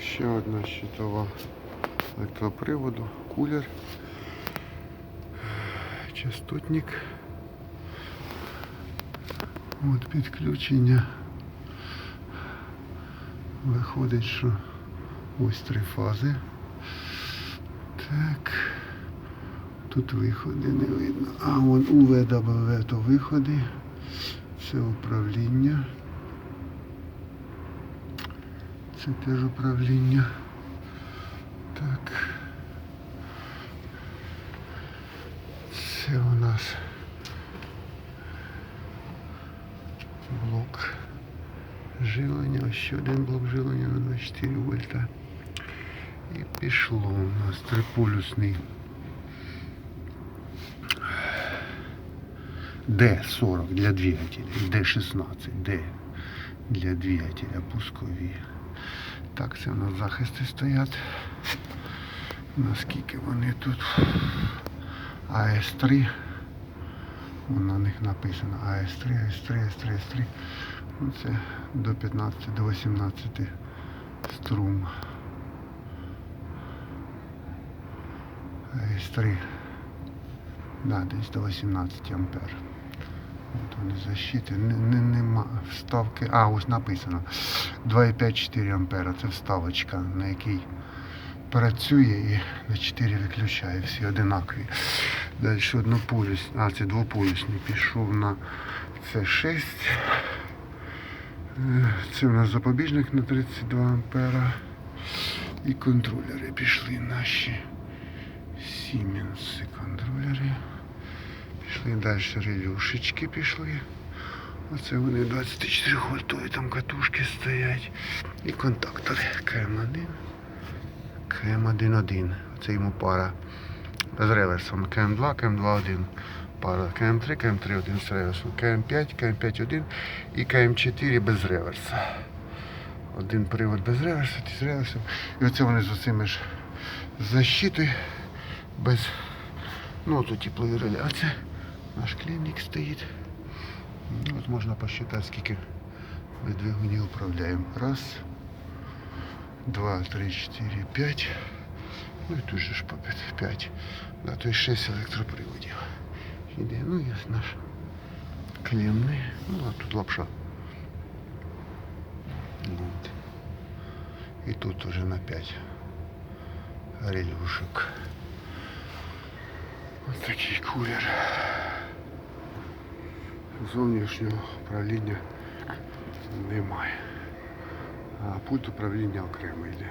Ще одна щитова електроприводу, кулер, частотник. От підключення. Виходить, що ось три фази. Так. Тут виходи не видно. А вон УВВ то виходи. Це управління. теж управління. Так. Це у нас блок жилення. Ось ще один блок жилення на 24 вольта. І пішло у нас триполюсний. Д40 для двигателя, Д16, Д для двигателя пускові. Так, це у нас захисти стоять. Наскільки вони тут? АС3. Вон на них написано АС3, АС3, АС3, АС3. Ну, це до 15, до 18 струм. АС3. Да, десь до 18 ампер. Вони защити. Не, не, нема вставки. А, ось написано. 2,5-4 ампера. Це вставочка, на якій працює і на 4 виключає. Всі одинакові. Далі однополюс. А, це двополюсний. Пішов на С6. Е, Це у нас запобіжник на 32 ампера. І контролери пішли наші. Siemens контролери. Пішли далі релюшечки пішли. Оце вони 24 вольтові там катушки стоять. І контактори КМ1. КМ1-1. Це йому пара з реверсом. КМ2, КМ2-1. Пара КМ3, КМ3-1 з реверсом. КМ5, КМ5-1 і КМ4 без реверса. Один привод без реверсу, ті з реверсом. І оце вони з оцими ж защитою без ну тут теплої релі. А це наш клінник стоїть. Ну, От можна посчитати, скільки ми двигунів управляємо. Раз, два, три, чотири, п'ять. Ну і тут же ж по п'ять. п'ять. Да, то є шість електроприводів. Іде. Ну і ось наш клемний. Ну, а тут лапша. От. І тут уже на 5 релюшок. Ось такий кулер. Зовнішнього управління немає. А пульт управління окремо йде.